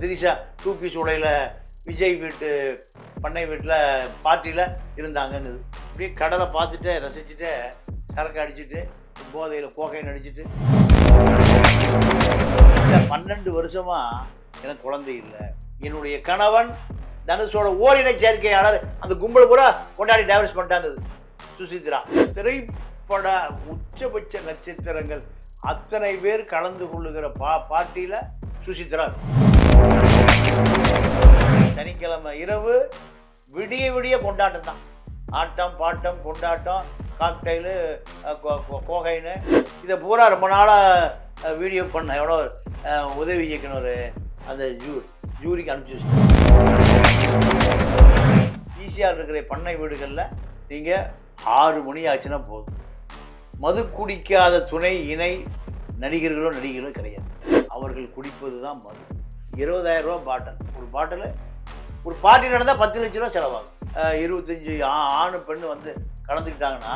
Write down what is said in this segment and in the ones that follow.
Trisha two piece Vijay வீட்டு பண்ணை வீட்டில் பார்ட்டியில் இருந்தாங்கன்னு. அப்படியே கடலை பார்த்துட்டு ரசிச்சுட்டு சரக்கு அடிச்சுட்டு போதையில் கோகைன்னு அடிச்சுட்டு. இந்த பன்னெண்டு வருஷமாக எனக்கு குழந்தை இல்லை. என்னுடைய கணவன் தனுஷோட ஓரினை சேர்க்கையாளர் அந்த கும்பல் பூரா கொண்டாடி டைவர்ஸ் பண்ணிட்டாங்க சுசித்ரா திரைப்பட உச்சபட்ச நட்சத்திரங்கள் அத்தனை பேர் கலந்து கொள்ளுகிற பா பார்ட்டியில் சுசித்ரா சனிக்கிழமை இரவு விடிய விடிய கொண்டாட்டம் தான். ஆட்டம் பாட்டம் கொண்டாட்டம் காக்டைலு கோகைன்னு இதை பூரா ரொம்ப நாளாக வீடியோ பண்ண எவ்வளோ உதவி இயக்குனர் அந்த ஜூ ஜூரிக்கு அனுப்பிச்சு ஈஸியாக இருக்கிற பண்ணை வீடுகளில் நீங்கள் ஆறு மணி ஆச்சுன்னா போதும். மது குடிக்காத துணை இணை நடிகர்களோ நடிகர்களோ கிடையாது. அவர்கள் குடிப்பது தான் மது இருபதாயிரம் ரூபா பாட்டில். ஒரு பாட்டில் ஒரு பார்ட்டி நடந்தால் பத்து லட்ச ரூபா செலவாகும். இருபத்தஞ்சி இருபத்தஞ்சு ஆ- ஆணு பெண்ணு வந்து கலந்துக்கிட்டாங்கன்னா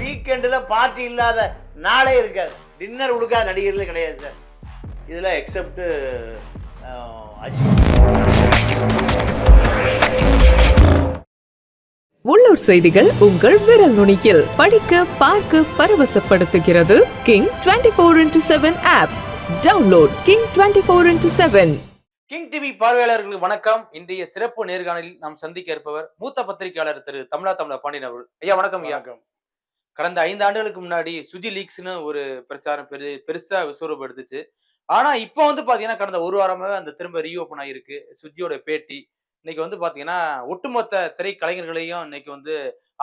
வீக்கெண்டில் பார்ட்டி இல்லாத நாளே இருக்காது. டின்னர் கொடுக்காத நடிகர்களே கிடையாது சார். இதில் எக்ஸப்ட் அஜித் உள்ளூர் செய்திகள் உங்கள் விரல் நுனியில். படிக்க பார்க்க பரவசப்படுத்துகிறது King twenty four into seven app download King twenty four into seven King TV பார்வையாளர்களுக்கு வணக்கம். இன்றைய சிறப்பு நேர்காணலில் நாம் சந்திக்க இருப்பவர் மூத்த பத்திரிகையாளர் திரு தமிழா தமிழா பாண்டியன் அவர்கள். ஐயா வணக்கம் ஐயா. கடந்த ஐந்து ஆண்டுகளுக்கு முன்னாடி சுஜி லீக்ஸ்னு ஒரு பிரச்சாரம் பெரு பெருசா விஸ்வரூபம் எடுத்துச்சு. ஆனா இப்போ வந்து பாத்தீங்கன்னா கடந்த ஒரு வாரமாவே அந்த திரும்ப ரீஓபன் ஆகிருக்கு சுஜியோட பேட்டி இன்னைக்கு வந்து பாத்தீங்கன்னா ஒட்டுமொத்த திரைக்கலைஞர்களையும் இன்னைக்கு வந்து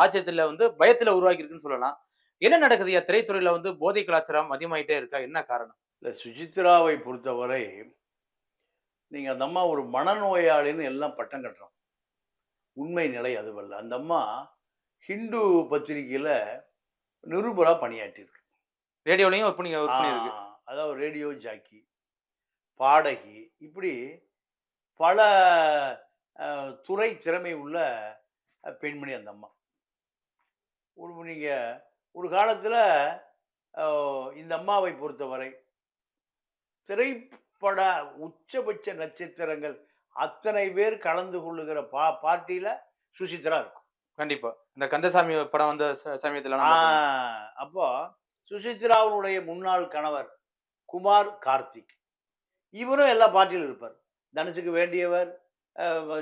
ஆச்சரியத்துல வந்து பயத்துல உருவாக்கி இருக்குன்னு சொல்லலாம். என்ன நடக்குது? திரைத்துறையில வந்து போதை கலாச்சாரம் அதிகமாயிட்டே இருக்கா? என்ன காரணம்? இல்லை சுசித்ராவை பொறுத்தவரை நீங்கள் அந்த அம்மா ஒரு மனநோயாளின்னு எல்லாம் பட்டம் கட்டுறோம். உண்மை நிலை அதுவல்ல. அந்த அம்மா ஹிந்து பத்திரிகையில் நிருபராக பணியாற்றியிருக்கு. ரேடியோலையும் ஒர்க் பண்ணி ஒர்க் பண்ணியிருக்கு அதாவது ரேடியோ ஜாக்கி பாடகி இப்படி பல துறை திறமை உள்ள பெண்மணி அந்த அம்மா. ஒரு நீங்கள் ஒரு காலத்தில் இந்த அம்மாவை பொறுத்தவரை திரைப்பட உச்சபட்ச நட்சத்திரங்கள் அத்தனை பேர் கலந்து கொள்ளுகிற பா பார்ட்டியில் சுசித்ரா இருக்கும். கண்டிப்பா. இந்த கந்தசாமி படம் வந்த சமயத்துல ஆ, அப்போ சுசித்ராவுடைய முன்னாள் கணவர் குமார் கார்த்திக். இவரும் எல்லா பார்ட்டியிலும் இருப்பார். தனுஷுக்கு வேண்டியவர்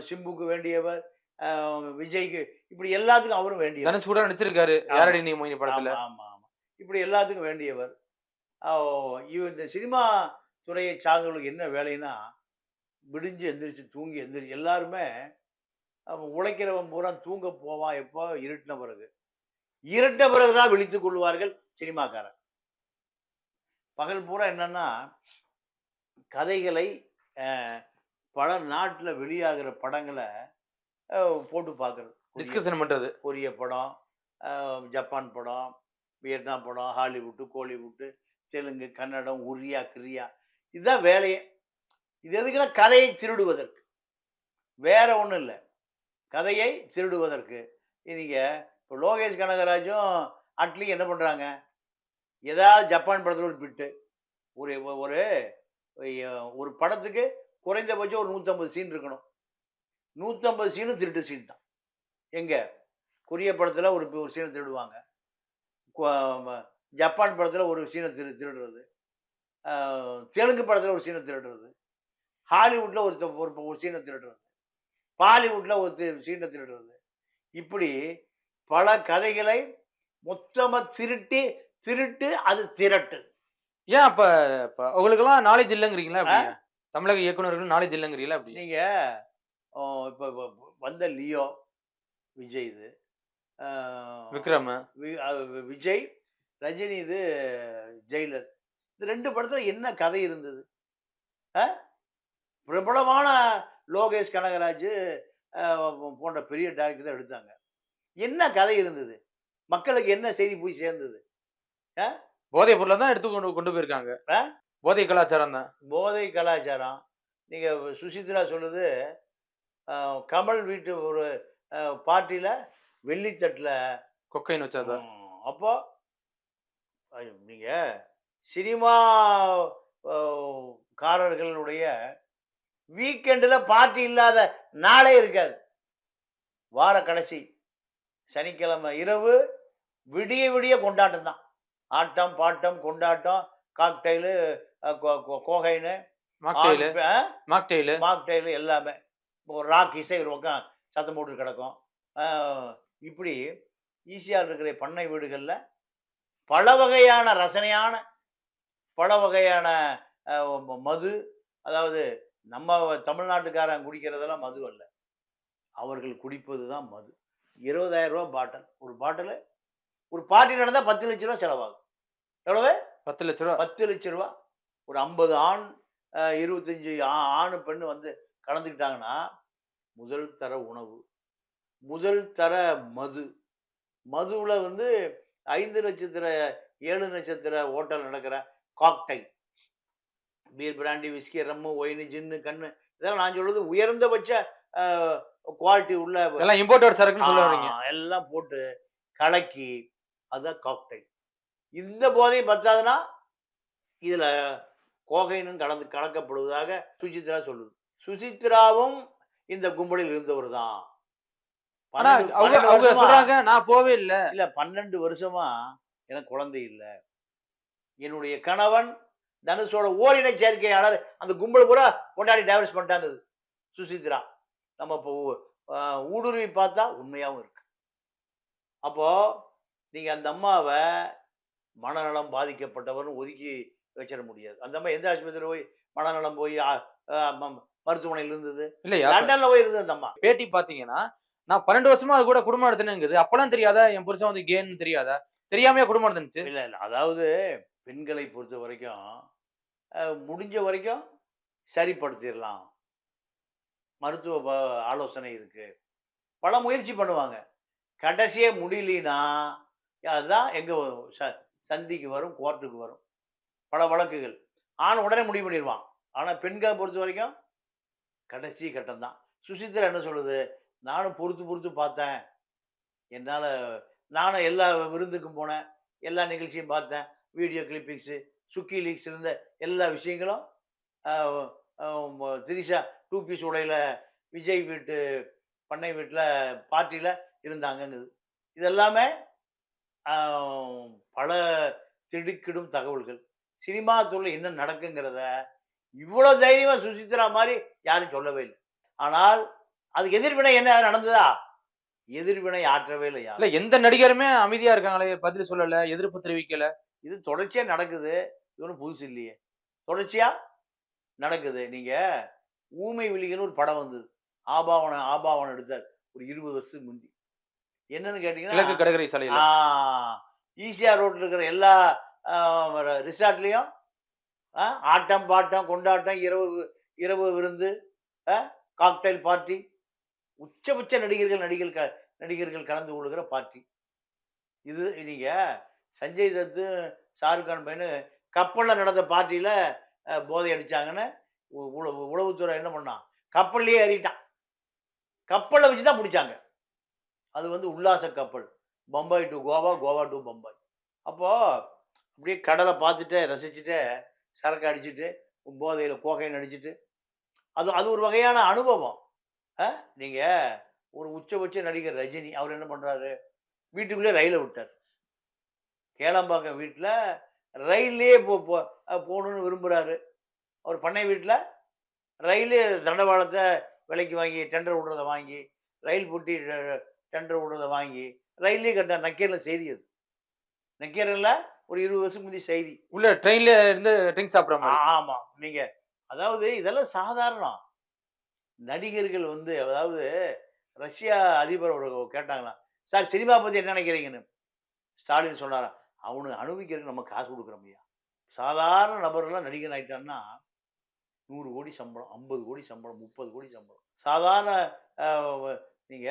சிம்புக்கு வேண்டியவர் விஜய்க்கு இப்படி எல்லாத்துக்கும் அவரும் வேண்டியவர். தனுஷ் கூட நடிச்சிருக்காரு. யாரடி நீ மொய்னி படத்துல? ஆமா ஆமா இப்படி எல்லாத்துக்கும் வேண்டியவர். இந்த சினிமா துறையை சார்ந்தவர்களுக்கு என்ன வேலைன்னா விடிஞ்சு எந்திரிச்சு தூங்கி எந்திரிச்சு எல்லாருமே உழைக்கிறவன் பூரா தூங்க போவான் எப்போ? இருட்டின பிறகு. இருட்ட பிறகுதான் விழித்துக் கொள்வார்கள் சினிமாக்காரன் பகல் பூரா என்னன்னா கதைகளை பல நாட்டில் வெளியாகிற படங்களை போட்டு பார்க்கறது டிஸ்கஷன் பண்றது. கொரிய படம் ஜப்பான் படம் வியட்நாம் படம் ஹாலிவுட்டு கோலிவுட்டு தெலுங்கு கன்னடம் உரியா கிரியா இதுதான் வேலையே. இது எதுக்குன்னா கதையை திருடுவதற்கு. வேற ஒன்றும் இல்லை. கதையை திருடுவதற்கு. நீங்க இப்போ லோகேஷ் கனகராஜும் அட்லியும் என்ன பண்ணுறாங்க ஏதாவது ஜப்பான் படத்தில் ஒரு பிட்டு. ஒரு ஒரு ஒரு படத்துக்கு குறைந்தபட்சம் ஒரு நூற்றம்பது சீன் இருக்கணும். நூற்றம்பது சீனு திருட்டு சீன் தான். எங்க? கொரிய படத்தில் ஒரு ஒரு சீனை திருடுவாங்க. ஜப்பான் படத்தில் ஒரு சீனை திரு திருடுறது. தெலுங்கு படத்தில் ஒரு சீனை திருடுறது. ஹாலிவுட்டில் ஒரு ஒரு ஒரு சீனை திருடுறது. பாலிவுட்டில் ஒரு சீனை திருடுறது. இப்படி பல கதைகளை மொத்தமாக திருட்டி திருட்டு அது திரட்டு. ஏன் அப்ப உங்களுக்கெல்லாம் நாலேஜ் இல்லைங்கிறீங்களா தமிழக இயக்குனர்கள் நாலேஜ் இல்லைங்கிறீங்களா அப்படி? நீங்கள் இப்போ வந்த லியோ விஜய் இது விக்ரம். விஜய் ரஜினி இது ஜெயிலர் இந்த ரெண்டு படத்துல என்ன கதை இருந்தது? பிரபலமான லோகேஷ் கனகராஜ் போன்ற பெரிய டேரக்டர் தான் எடுத்தாங்க. என்ன கதை இருந்தது? மக்களுக்கு என்ன செய்தி போய் சேர்ந்தது? போதை பொருளை தான் எடுத்து கொண்டு கொண்டு போயிருக்காங்க. ஆ? போதை கலாச்சாரம் தான். போதை கலாச்சாரம். நீங்க சுசித்ரா சொல்லுது கமல் வீட்டு ஒரு பார்ட்டியில வெள்ளித்தட்டில் கொக்கைன் வச்சாதான் அப்போ ஐயோ, நீங்க சினிமா காரர்களுடைய வீக்கெண்டில் பார்ட்டி இல்லாத நாளே இருக்காது. வார கடைசி சனிக்கிழமை இரவு விடிய விடிய கொண்டாட்டம் தான் ஆட்டம் பாட்டம் கொண்டாட்டம் காக்டைலு கோகைனு மாக்டெயிலு மாக்டெயிலு எல்லாமே. ஒரு ராக் இசை ஒரு பக்கம் சத்தம் போட்டு கிடக்கும். இப்படி ஈஸியாக இருக்கிற பண்ணை வீடுகளில் பல வகையான ரசனையான பல வகையான மது அதாவது நம்ம தமிழ்நாட்டுக்காரன் குடிக்கிறதெல்லாம் மது அல்ல. அவர்கள் குடிப்பது தான் மது. இருபதாயிரம் ரூபா பாட்டில். ஒரு பாட்டில் ஒரு பார்ட்டி நடந்தால் பத்து லட்ச ரூபா செலவாகும். எவ்வளவு? பத்து லட்ச ரூபா. பத்து லட்ச ரூபா. ஒரு ஐம்பது ஆண் இருபத்தஞ்சு ஆணு பெண்ணு வந்து கலந்துக்கிட்டாங்கன்னா முதல் தர உணவு முதல் தர மது. மதுவில் வந்து ஐந்து நட்சத்திர ஏழு நட்சத்திர ஹோட்டல் நடக்கிற cocktail beer brandy whisky rum wine gin கண்ணு. இதெல்லாம் நான் சொல்றது உயர்ந்தபட்ச குவாலிட்டி உள்ள எல்லாம் இம்போர்ட்டட் சரக்குன்னு சொல்ல வரீங்க ஆ, எல்லாம் போட்டு கலக்கி அதுதான் காக்டைல் இந்த போதையும் பத்தாதுன்னா இதுல கோகைனும் கலந்து கலக்கப்படுவதாக சுசித்ரா சொல்லுது. சுசித்ராவும் இந்த கும்பலில் இருந்தவர் தான் அவங்க சொல்றாங்க நான் போவே இல்ல. இல்ல பன்னெண்டு வருஷமா எனக்கு குழந்தை இல்லை. என்னுடைய கணவன் தனுஷோட ஓரின சேர்க்கையாளர் அந்த கும்பல் பூரா கொண்டாடி டைவர்ஸ் பண்ணிட்டாங்க சுசித்ரா நம்ம இப்போ ஊடுருவி பார்த்தா உண்மையாகவும் இருக்கு. அப்போ நீங்க அந்த அம்மாவை மனநலம் பாதிக்கப்பட்டவர்னு ஒதுக்கி வச்சிட முடியாது. அந்த அம்மா எந்த ஆஸ்பத்திரியில் போய் மனநலம் போய் மருத்துவமனையில் இருந்தது? இல்லையா லண்டன்ல போய் இருந்தது அந்த அம்மா. பேட்டி பாத்தீங்கன்னா நான் பன்னெண்டு வருஷமா அது கூட குடும்பம் நடத்தினுங்குது. அப்பெல்லாம் தெரியாதா? என் புருஷன் வந்து கேன்னு தெரியாதா? தெரியாமையா குடும்பம் நடந்துச்சு இல்ல இல்ல. அதாவது பெண்களை பொறுத்த வரைக்கும் முடிஞ்ச வரைக்கும் சரிப்படுத்திடலாம். மருத்துவ ஆலோசனை இருக்கு. பல முயற்சி பண்ணுவாங்க. கடைசியே முடியலனா அதுதான் எங்க சந்திக்கு வரும் கோர்ட்டுக்கு வரும். பல வழக்குகள். ஆண் உடனே முடிவு பண்ணிடுவான். ஆனால் பெண்களை பொறுத்த வரைக்கும் கடைசி கட்டம் தான் சுசித்ரா என்ன சொல்லுது? நானும் பொறுத்து பொறுத்து பார்த்தேன். என்னால் நானும் எல்லா விருந்துக்கும் போனேன். எல்லா நிகழ்ச்சியும் பார்த்தேன். வீடியோ கிளிப்பிங்ஸு சுக்கி லீக்ஸ் இருந்த எல்லா விஷயங்களும் திரிஷா டூ பீஸ் உடையில் விஜய் வீட்டு பண்ணை வீட்டில் பார்ட்டியில் இருந்தாங்கங்குது. இதெல்லாமே பல திடுக்கிடும் தகவல்கள். சினிமா துறையில் என்ன நடக்குங்கிறத இவ்வளோ தைரியமா சுசித்ரா மாதிரி யாரும் சொல்லவே இல்லை. ஆனால் அதுக்கு எதிர்வினை என்ன நடந்ததா? எதிர்வினை ஆற்றவே இல்லை யாரும். இல்ல எந்த நடிகருமே அமைதியா இருக்காங்களே பதில் சொல்லல எதிர்ப்பு தெரிவிக்கல. இது தொடர்ச்சியா நடக்குது. இது ஒன்றும் புதுசு இல்லையே. தொடர்ச்சியா நடக்குது. நீங்க ஊமை விழிகள்னு ஒரு படம் வந்தது. ஆபாவனம் ஆபாவனம் எடுத்தார். ஒரு இருபது வருஷத்துக்கு முந்தி. என்னன்னு கேட்டீங்கன்னா கடற்கரை சாலையில. ஈசிஆர் ரோட்ல இருக்கிற எல்லா ரிசார்ட்லேயும் ஆட்டம் பாட்டம் கொண்டாட்டம் இரவு இரவு விருந்து காக்டைல் பார்ட்டி உச்சபட்ச நடிகர்கள் நடிகர்கள் க- நடிகர்கள் கலந்து கொள்கிற பார்ட்டி இது நீங்கள் சஞ்சய் தத்து ஷாருக்கான் பையனு கப்பலில் நடந்த பார்ட்டியில் போதை அடித்தாங்கன்னு உளவு உளவுத்துறை என்ன பண்ணான் கப்பல்லையே ஏறிட்டான். கப்பலை வச்சு தான் பிடிச்சாங்க. அது வந்து உல்லாச கப்பல். Bombay to Goa Goa to Bombay. அப்போது அப்படியே கடலை பார்த்துட்டு ரசிச்சுட்டு சரக்கு அடிச்சுட்டு போதையில் கோகைன்னு அடிச்சுட்டு அது அது ஒரு வகையான அனுபவம். நீங்கள் ஒரு உச்சபட்ச நடிகர் ரஜினி அவர் என்ன பண்ணுறாரு வீட்டுக்குள்ளே ரயிலை விட்டார். கேளம்பாக்கம் வீட்டில் ரயிலே போ போ- விரும்புகிறாரு அவர் பண்ணை வீட்டில் ரயிலு தண்டவாளத்தை விலைக்கு வாங்கி டெண்டர் விடுறதை வாங்கி ரயில் பூட்டி டெண்டர் விடுறதை வாங்கி ரயிலே கட்ட நக்கீரில் செய்தி அது. நக்கீரில் ஒரு இருபது வருஷம் முந்தி செய்தி. உள்ள ட்ரெயின்ல இருந்து ட்ரிங்க் சாப்பிடுற மாதிரி. ஆமா. நீங்க அதாவது இதெல்லாம் சாதாரணம். நடிகர்கள் வந்து அதாவது ரஷ்யா அதிபர் ஒரு கேட்டாங்களாம் சார் சினிமா பத்தி என்ன நினைக்கிறீங்கன்னு? ஸ்டாலின் சொன்னாராம் அவனுக்கு அனுபவிக்கிறதுக்கு நம்ம காசு கொடுக்குறோம் ஐயா. சாதாரண நபர்லாம் நடிகன் ஆயிட்டான்னா நூறு கோடி சம்பளம் ஐம்பது கோடி சம்பளம் முப்பது கோடி சம்பளம். சாதாரண ஆஹ், நீங்க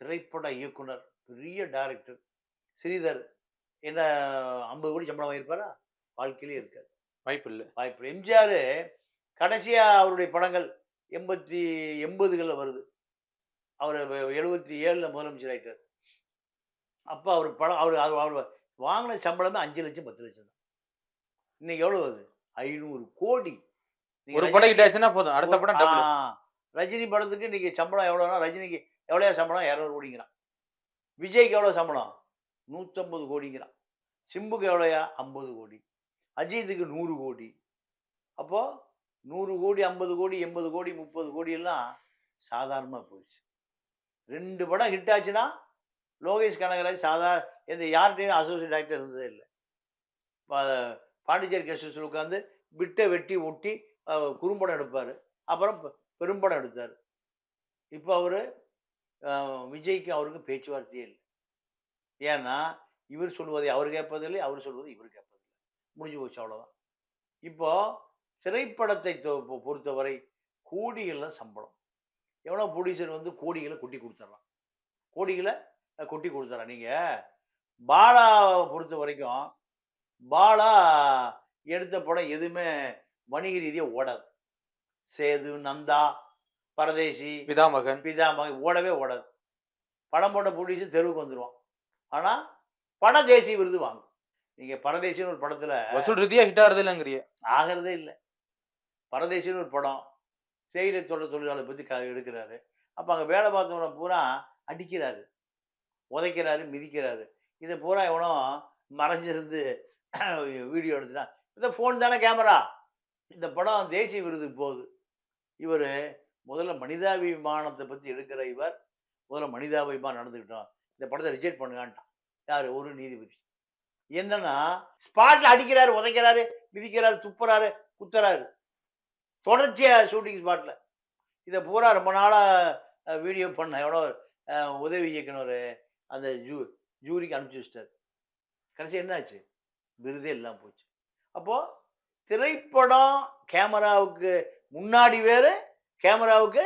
திரைப்பட இயக்குனர் பெரிய டைரக்டர் ஸ்ரீதர் என்ன ஐம்பது கோடி சம்பளம் வாங்கியிருப்பாரா? வாழ்க்கையிலே இருக்காது. வாய்ப்பு இல்ல. வாய்ப்பு எம்ஜிஆர் கடைசியா அவருடைய படங்கள் எண்பத்தி எண்பதுகளில் வருது. அவர் எழுபத்தி ஏழில் முதலமைச்சர் ஆயிட்டார். அப்போ அவர் படம் அவர் அவர் வாங்கின சம்பளமே அஞ்சு லட்சம் பத்து லட்சம் தான். இன்னைக்கு எவ்வளோ வருது? ஐநூறு கோடி. ஒரு படம் ஹிட் ஆச்சுன்னா போதும். அடுத்த படம் ரஜினி படத்துக்கு இன்னைக்கு சம்பளம் எவ்வளோனா ரஜினிக்கு எவ்வளோ சம்பளம்? இரநூறு கோடிங்கிறான். விஜய்க்கு எவ்வளோ சம்பளம்? நூற்றம்பது கோடிங்கிறான். சிம்புக்கு எவ்வளோயா? ஐம்பது கோடி. அஜித்துக்கு நூறு கோடி. அப்போது நூறு கோடி ஐம்பது கோடி எண்பது கோடி முப்பது கோடி எல்லாம் சாதாரணமாக போயிடுச்சு. ரெண்டு படம் ஹிட் ஆச்சுன்னா லோகேஷ் கனகராஜ் சாதாரண எந்த யார்கிட்டையும் அசோசியேட் ஆக்டர் இருந்ததே இல்லை. பா- பாண்டிச்சேரி கெஸ்ட் உட்காந்து விட்டை வெட்டி ஒட்டி குறும்படம் எடுப்பார். அப்புறம் பெ- பெரும்படம் எடுத்தார். இப்போ அவர் விஜய்க்கு அவருக்கு பேச்சுவார்த்தையே இல்லை. ஏன்னா இவர் சொல்வதை அவர் கேட்பதில்லை அவர் சொல்வதை இவர் கேட்பதில்லை. முடிஞ்சு போச்சு அவ்வளோதான் இப்போ திரைப்படத்தை பொறுத்தவரை கோடிகளில் சம்பளம். எவ்வளோ ப்ரொடியூசர் வந்து கோடிகளை கொட்டி கொடுத்துட்றான் கோடிகளை கொட்டி கொடுத்துட்றான் நீங்கள் பாலாவை பொறுத்த வரைக்கும் பாலா எடுத்த படம் எதுவுமே வணிக ரீதியாக ஓடாது. சேது நந்தா பரதேசி பிதாமகன். பிதா மகன் ஓடவே ஓடாது. படம் போட்ட ப்ரொடியூசர் தெருவுக்கு வந்துடுவான் ஆனால் பட தேசிய விருது வாங்கும். நீங்கள் பரதேசின்னு ஒரு படத்தில் வசூல் ரீதியா ஹிட் ஆறது இல்லைங்கிறிய ஆகிறதே இல்லை. பரதேசின்னு ஒரு படம் தேயிலை தோட்ட தொழிலாளர் பற்றி க எடுக்கிறாரு. அப்போ அங்கே வேலை பார்த்தவனை பூரா அடிக்கிறாரு. உதைக்கிறாரு மிதிக்கிறாரு. இதை பூரா எவனோ மறைஞ்சிருந்து வீடியோ எடுத்துட்டான் இந்த ஃபோன் தானே கேமரா இந்த படம் தேசிய விருதுக்கு போகுது. இவர் முதல்ல மனிதாபிமானத்தை பற்றி எடுக்கிற இவர் முதல்ல மனிதாபிமானம் நடந்துக்கிட்டோம் இந்த படத்தை ரிஜெக்ட் பண்ணுங்கன்ட்டான். யார்? ஒரு நீதிபதி. என்னன்னா ஸ்பாட்ல அடிக்கிறாரு உதைக்கிறாரு மிதிக்கிறாரு துப்புறாரு குத்துறாரு. தொடர்ச்சியா ஷூட்டிங் ஸ்பாட்ல இதை பூரா ரொம்ப நாளாக வீடியோ பண்ண எவ்வளோ உதவி இயக்குனர் அந்த ஜூ ஜூரிக்கு அனுப்பிச்சி வச்சிட்டார். கடைசி என்னாச்சு விருதே இல்லாமல் போச்சு. அப்போது திரைப்படம் கேமராவுக்கு முன்னாடி வேறு கேமராவுக்கு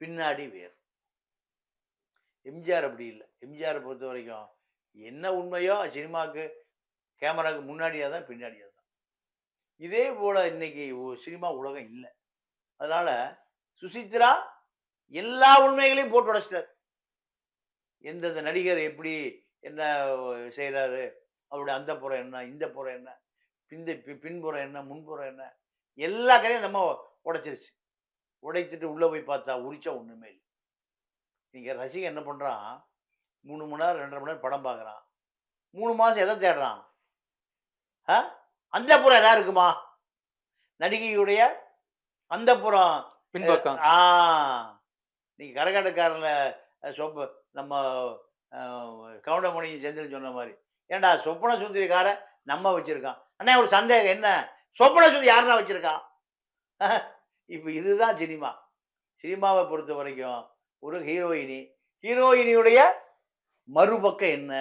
பின்னாடி வேறு. எம்ஜிஆர் அப்படி இல்லை. எம்ஜிஆரை பொறுத்த வரைக்கும் என்ன உண்மையோ சினிமாவுக்கு கேமராவுக்கு முன்னாடியா தான் பின்னாடியா தான். இதே போல் இன்றைக்கி சினிமா உலகம் இல்லை. அதனால் சுசித்ரா எல்லா உண்மைகளையும் போட்டு உடைச்சிட்டார். எந்தெந்த நடிகர் எப்படி என்ன செய்கிறாரு அவருடைய அந்த புறம் என்ன இந்த புறம் என்ன பிந்த பி- பின்புறம் என்ன முன்புறம் என்ன எல்லா கதையும் நம்ம உடைச்சிருச்சு. உடைச்சிட்டு உள்ளே போய் பார்த்தா உரிச்சா ஒன்றுமே இல்லை. நீங்கள் ரசிகன் என்ன பண்ணுறான் மூணு மணி நேரம் ரெண்டரை மணி நேரம் படம் பார்க்குறான். மூணு மாதம் எதை தேடுறான்? ஆ? அந்த புறம் எதா இருக்குமா? நடிகையுடைய அந்த புறம் பின்பக்கம் ஆ. நீங்க கரகாட்டக்காரன்ல சொப்ப நம்ம கவுண்டமணியும் செந்தில் சொன்ன மாதிரி. ஏன்டா சொப்பன சுந்தரிக்கார நம்ம வச்சிருக்கான். அண்ணா ஒரு சந்தேகம் என்ன? சொப்பன சுந்தரி யாருன்னா வச்சிருக்கான் இப்போ இதுதான் சினிமா. சினிமாவை பொறுத்த வரைக்கும் ஒரு ஹீரோயினி. ஹீரோயினியுடைய மறுபக்கம் என்ன?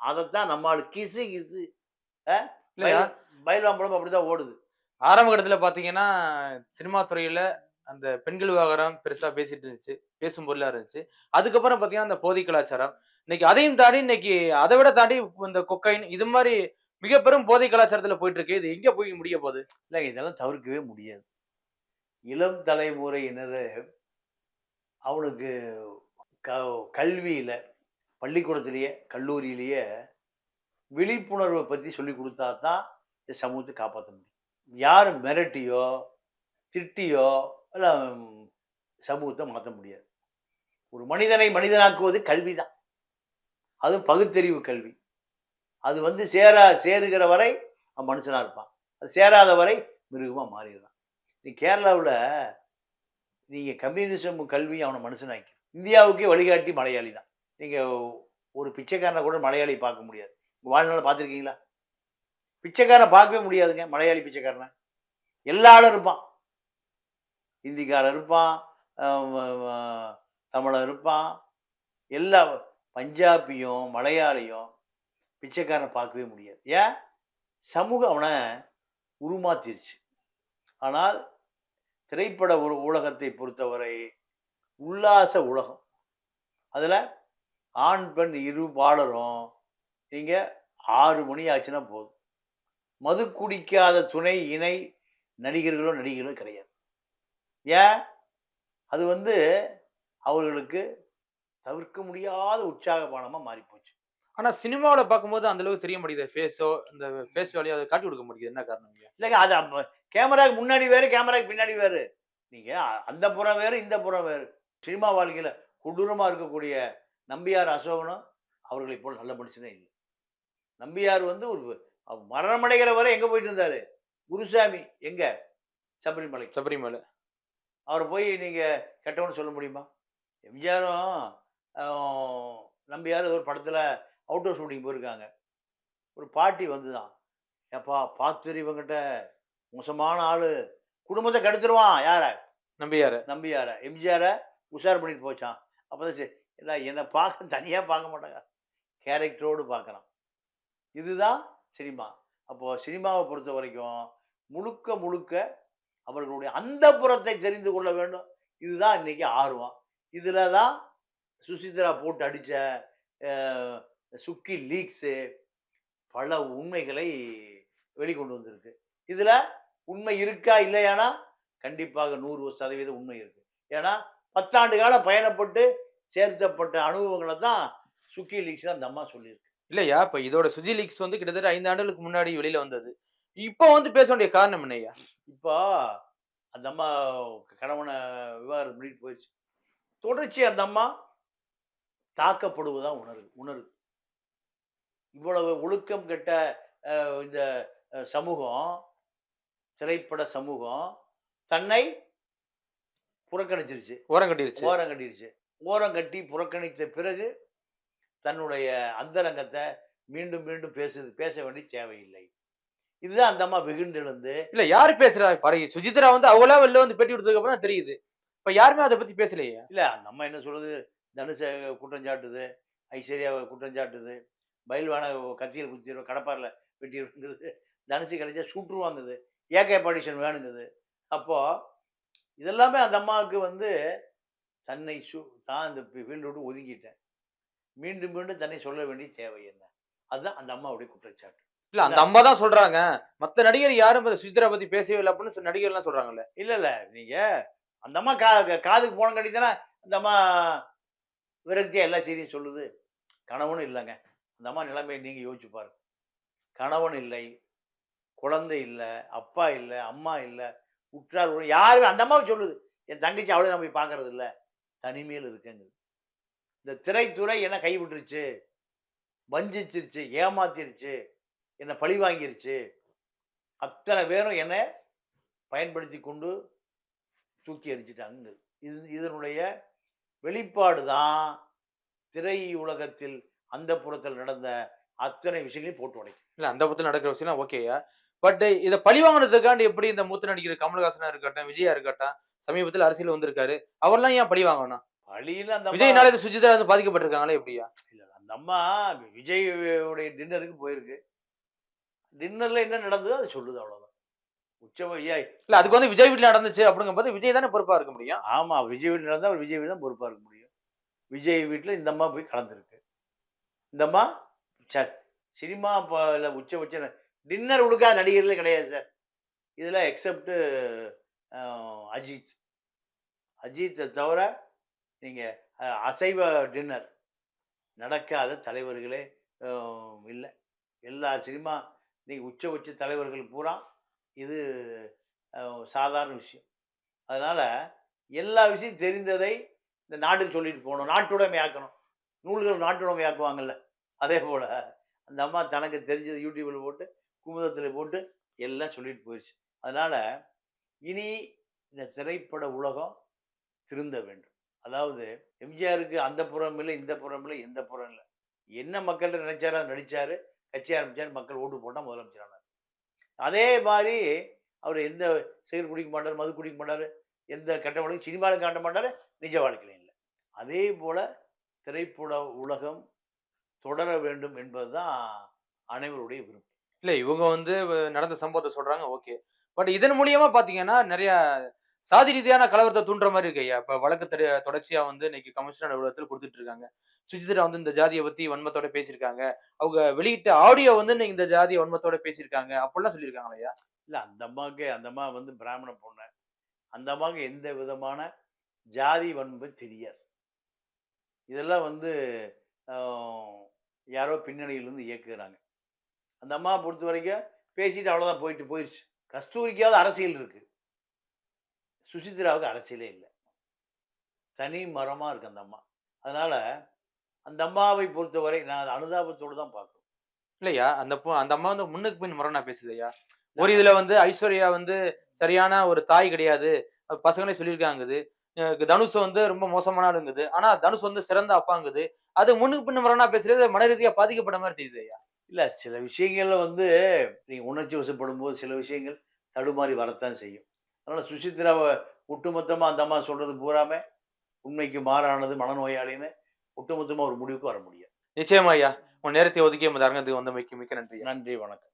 அதைத்தான் நம்மால் கிசு கிசு இல்லையா? பயில்வாம்பழம் அப்படிதான் ஓடுது. ஆரம்ப கட்டத்துல பாத்தீங்கன்னா சினிமா துறையில அந்த பெண்கள் விவகாரம் பெருசா பேசிட்டு இருந்துச்சு. பேசும் பொருளா இருந்துச்சு. அதுக்கப்புறம் பாத்தீங்கன்னா அந்த போதை கலாச்சாரம். இன்னைக்கு அதையும் தாண்டி இன்னைக்கு அதை விட தாண்டி இந்த கொக்கைன் இது மாதிரி மிக பெரும் போதை கலாச்சாரத்துல போயிட்டு இருக்கு இது எங்க போய் முடிய போகுது? இல்லை இதெல்லாம் தவிர்க்கவே முடியாது. இளம் தலைமுறையினர் அவனுக்கு க கல்வியில் பள்ளிக்கூடத்திலேயே கல்லூரியிலேயே விழிப்புணர்வை பற்றி சொல்லி கொடுத்தா தான் இந்த சமூகத்தை காப்பாற்ற முடியும். யார் மிரட்டியோ திட்டியோ இல்லை சமூகத்தை மாற்ற முடியாது. ஒரு மனிதனை மனிதனாக்குவது கல்வி தான் அதுவும் பகுத்தறிவு கல்வி. அது வந்து சேரா சேருகிற வரை அவன் மனுஷனாக இருப்பான். அது சேராத வரை மிருகமாக மாறிடுறான். நீ கேரளாவில் நீங்கள் கம்யூனிசம் கல்வி அவனை மனுஷனாக்கி இந்தியாவுக்கே வழிகாட்டி மலையாளி தான். நீங்கள் ஒரு பிச்சைக்காரனை கூட மலையாளி பார்க்க முடியாது. வாழ்நாள் பார்த்துருக்கீங்களா? பிச்சைக்காரனை பார்க்கவே முடியாதுங்க மலையாளி பிச்சைக்காரனை. எல்லா ஆளும் இருப்பான். ஹிந்திக்காரன் இருப்பான் தமிழன் இருப்பான். எல்லா பஞ்சாபியும் மலையாளியும் பிச்சைக்காரனை பார்க்கவே முடியாது. ஏன்? சமூகம் அவனை உருமாத்திருச்சு. ஆனால் திரைப்பட ஒரு உலகத்தை பொறுத்தவரை உல்லாச உலகம். அதில் ஆண் பெண் இரு பாலரும் நீங்கள் ஆறு மணி ஆச்சுன்னா போதும். மது குடிக்காத துணை இணை நடிகர்களோ நடிகர்களோ கிடையாது. ஏன்? அது வந்து அவர்களுக்கு தவிர்க்க முடியாத உற்சாகபானமாக மாறிப்போச்சு. ஆனா சினிமாவுல பார்க்கும்போது அந்த அளவுக்கு தெரிய மாட்டேங்குது. ஃபேஸோ இந்த ஃபேஸ் வேலையோ அதை காட்டி கொடுக்க மாட்டேங்குது. என்ன காரணம்? இல்லைங்க அது கேமராக்கு முன்னாடி வேறு கேமராக்கு பின்னாடி வேறு. நீங்க அ- அந்த புறம் வேறு இந்த புறம் வேறு. சினிமா வாழ்க்கையில கொடூரமா இருக்கக்கூடிய நம்பியார் அசோகனும் அவர்களை போல் நல்ல மனுஷனே இல்லை. நம்பியார் வந்து ஒரு மரணமடைகிற வரை எங்க போயிட்டு இருந்தாரு? குருசாமி எங்க? சபரிமலை. சபரிமலை. அவரை போய் நீங்க கெட்டவன்னு சொல்ல முடியுமா? எம்ஜிஆரும் நம்பியார் ஒரு படத்துல அவுட்டோர் ஷூட்டிங் போயிருக்காங்க. ஒரு பாட்டி வந்துதான். ஏப்பா பார்த்து இவங்கிட்ட. மோசமான ஆளு. குடும்பத்தை கெடுத்துருவான் யார? நம்பியாரு. நம்பியார. எம்ஜிஆரை உஷார் பண்ணிட்டு போச்சான் அப்பதான் சரி. இல்லை என்னை பார்க்க தனியா பார்க்க மாட்டாங்க. கேரக்டரோடு பார்க்கறான் இதுதான் சினிமா. அப்போ சினிமாவை பொறுத்த வரைக்கும் முழுக்க முழுக்க அவர்களுடைய அந்த புறத்தை தெரிந்து கொள்ள வேண்டும். இதுதான் இன்னைக்கு ஆர்வம். இதுல தான் சுசித்ரா போட்டு அஹ், சுக்கி லீக்ஸு பல உண்மைகளை வெளிக்கொண்டு வந்திருக்கு. இதுல உண்மை இருக்கா இல்லையானா கண்டிப்பாக நூறு சதவீதம் உண்மை இருக்கு. ஏன்னா பத்தாண்டு காலம் பயணப்பட்டு சேர்த்தப்பட்ட அனுபவங்களை தான் சுக்கி லீக்ஸ் அந்த அம்மா சொல்லியிருக்கு. இல்லையா? இப்ப இதோட சுஜி லீக்ஸ் வந்து கிட்டத்தட்ட ஐந்து ஆண்டுகளுக்கு முன்னாடி வெளியில வந்தது. இப்போ வந்து பேச வேண்டிய காரணம் என்னய்யா? இப்போ அந்த அம்மா கணவனை விவாகரத்து பண்ணிட்டு போயிடுச்சு. தொடர்ச்சி அந்த அம்மா தாக்கப்படுவதான் உணருது உணருது இவ்வளவு ஒழுக்கம் கெட்ட இந்த சமூகம் திரைப்பட சமூகம் தன்னை புறக்கணிச்சிருச்சு. ஓரம் கட்டிருச்சு ஓரம் கட்டிருச்சு. ஓரம் கட்டி புறக்கணித்த பிறகு தன்னுடைய அந்தரங்கத்தை மீண்டும் மீண்டும் பேசுது பேச வேண்டிய தேவையில்லை. இதுதான் அந்த அம்மா வெகுண்டெழுந்து இல்ல யாரு பேசுறா? பாருங்க சுஜித்ரா வந்து அவளா வெளில வந்து பேட்டி கொடுத்ததுக்கு அப்புறம் தெரியுது. இப்ப யாருமே அதை பத்தி பேசலையே? இல்ல அந்த அம்மா என்ன சொல்லுது தனுஷை குற்றம் சாட்டுது ஐஸ்வர்யாவை குற்றம் சாட்டுது. பயில்வான கத்தியில் குத்திடுவோம் கடப்பாரில் வெட்டிடுங்கிறது தனுஷு கிடைச்சா சுட்டுருவாங்குது ஏகே பாடிஷன் வேணுங்குது. அப்போ இதெல்லாமே அந்த அம்மாவுக்கு வந்து தன்னை சு தான் இந்த ஃபீல்டு விட்டு ஒதுக்கிட்டேன். மீண்டும் மீண்டும் தன்னை சொல்ல வேண்டிய தேவை என்ன? அதுதான் அந்த அம்மாவுடைய குற்றச்சாட்டு. இல்ல அந்த அம்மா தான் சொல்றாங்க. மத்த நடிகர் யாரும் சுஜித்ரா பத்தி பேசவே இல்லை அப்படின்னு நடிகர் எல்லாம் சொல்றாங்கல்ல. இல்ல இல்ல. நீங்க அந்த அம்மா கா காதுக்கு போன கட்டி தானே அந்த அம்மா விரக்தியா எல்லா செய்தியும் சொல்லுது. கணவனும் இல்லைங்க. அந்த அம்மா நிலைமையை நீங்கள் யோசிச்சு பாருங்க. கணவன் இல்லை குழந்தை இல்லை அப்பா இல்லை அம்மா இல்லை உற்றார் யாருமே அந்த அம்மாவை சொல்லுது என் தங்கச்சி அவளை நம்ம பார்க்கறது இல்லை. தனிமையில் இருக்குங்க இந்த திரைத்துறை என்ன கைவிட்டுருச்சு? வஞ்சிச்சிருச்சு ஏமாத்திருச்சு என்னை பழி வாங்கிருச்சு. அத்தனை பேரும் என்னை பயன்படுத்தி கொண்டு தூக்கி எறிஞ்சிட்டாங்க இது இதனுடைய வெளிப்பாடு தான் திரை உலகத்தில் அந்த புறத்தில் நடந்த அத்தனை விஷயங்களையும் போட்டு உடைக்கும். இல்ல அந்த பத்தி நடக்கிற விஷயம் ஓகேயா பட் இத பழி வாங்கினதுக்காண்டி எப்படி இந்த மூத்த நடிகர் கமலஹாசனா இருக்கட்டும் விஜயா இருக்கட்டும் சமீபத்தில் அரசியல் வந்திருக்காரு அவர்லாம் ஏன் பழி வாங்கணும்? வழியில் அந்த விஜய்னால இது சுஜித்ரா வந்து பாதிக்கப்பட்டிருக்காங்களே எப்படியா இல்ல, அந்த அம்மா விஜயுடைய டின்னருக்கு போயிருக்கு. டின்னர்ல என்ன நடந்ததோ அது சொல்லுது அவ்வளவுதான். உச்ச ஐயா இல்ல அதுக்கு வந்து விஜய் வீட்டுல நடந்துச்சு அப்படிங்கும் போது விஜய் தானே பொறுப்பா இருக்க முடியும்? ஆமா விஜய் வீட்டில் நடந்தா அவர் விஜய் வீடு தான் பொறுப்பா இருக்க முடியும். விஜய் வீட்டில் இந்த அம்மா போய் கலந்துருக்கு. இந்தம்மா சார் சினிமா இப்போ உச்ச உச்ச டின்னர் கொடுக்காத நடிகர்களே கிடையாது சார். இதில் எக்ஸப்ட் அஜித். அஜித்தை தவிர நீங்கள் அசைவ டின்னர் நடக்காத தலைவர்களே இல்லை. எல்லா சினிமா நீங்கள் உச்ச உச்ச தலைவர்கள் பூரா இது சாதாரண விஷயம். அதனால் எல்லா விஷயம் தெரிந்ததை இந்த நாட்டுக்கு சொல்லிட்டு போகணும். நாட்டுடைமையாக்கணும் நூல்கள் நாட்டுடைமையாக்குவாங்கல்ல அதே போல் அந்த அம்மா தனக்கு தெரிஞ்சது யூடியூப்பில் போட்டு குமுதத்தில் போட்டு எல்லாம் சொல்லிட்டு போயிடுச்சு அதனால் இனி இந்த திரைப்பட உலகம் திருந்த வேண்டும். அதாவது எம்ஜிஆருக்கு அந்த புறம் இல்லை இந்த புறம் இல்லை எந்த புறம் இல்லை. என்ன மக்கள்கிட்ட நினைச்சாரோ அதை நடிச்சாரு கட்சி ஆரம்பித்தார் மக்கள் ஓட்டு போட்டால் முதலமைச்சரானார். அதே மாதிரி அவர் எந்த சிகரெட் குடிக்க மாட்டார் மது குடிக்க மாட்டார் எந்த கெட்ட வழக்கு சினிமாவில் காட்ட மாட்டார் நிஜ வாழ்க்கையில் இல்லை. அதே போல் திரைப்பட உலகம் தொடர வேண்டும் என்பதுதான் அனைவருடைய விருப்பம். இல்ல இவங்க வந்து நடந்த சம்பவத்தை சொல்றாங்க ஓகே. பட் இதன் மூலியமா பாத்தீங்கன்னா நிறைய சாதி ரீதியான கலவரத்தை தூண்டுற மாதிரி இருக்கு ஐயா. இப்ப வழக்கு தட- தொடர்ச்சியா வந்து இன்னைக்கு கமிஷனர் அலுவலகத்தில் கொடுத்துட்டு இருக்காங்க. சுஜித்ரா வந்து இந்த ஜாதியை பத்தி வன்மத்தோட பேசியிருக்காங்க. அவங்க வெளியிட்ட ஆடியோ வந்து இன்னைக்கு இந்த ஜாதிய வன்மத்தோட பேசியிருக்காங்க. அப்படிலாம் சொல்லியிருக்காங்க ஐயா? இல்லை அந்த அம்மாவுக்கு அந்த அம்மா வந்து பிராமண பொண்ணு. அந்த அம்மாவுக்கு எந்த விதமான ஜாதி வன்பு தெரியாது. இதெல்லாம் வந்து ஆஹ், யாரோ பின்னணியிலேருந்து இயக்குகிறாங்க அந்த அம்மாவை பொறுத்த வரைக்கும் பேசிட்டு அவ்வளோதான் போயிட்டு போயிடுச்சு கஸ்தூரிக்காவது அரசியல் இருக்கு. சுசித்ராவுக்கு அரசியலே இல்லை. தனி மரமாக இருக்கு அந்த அம்மா. அதனால அந்த அம்மாவை பொறுத்தவரை நான் அனுதாபத்தோடு தான் பார்க்குறேன் இல்லையா? அந்த அந்த அம்மா வந்து முன்னுக்கு பின் முரணா பேசுதையா ஒரு இதுல வந்து ஐஸ்வர்யா வந்து சரியான ஒரு தாய் கிடையாது. பசங்களே சொல்லியிருக்காங்குது. தனுஷ் வந்து ரொம்ப மோசமான ஆளுங்குது. ஆனா தனுஷ் வந்து சிறந்த அப்பாங்குது அது முன்னுக்கு பின் முரணா பேசுறது மன ரீதியா பாதிக்கப்பட்ட மாதிரி தெரியுது ஐயா. இல்லை சில விஷயங்கள்ல வந்து நீங்கள் உணர்ச்சி வசப்படும் போது சில விஷயங்கள் தடுமாறி வரத்தான் செய்யும். அதனால் சுசித்ராவை ஒட்டுமொத்தமாக அந்த அம்மா சொல்கிறது பூராமே உண்மைக்கு மாறானது மனநோயாளின்னு ஒட்டுமொத்தமாக ஒரு முடிவுக்கு வர முடியாது. நிச்சயமா ஐயா. உன் நேரத்தை ஒதுக்கி நம்ம அரங்கத்துக்கு வந்த மிக்க நன்றி. நன்றி வணக்கம்.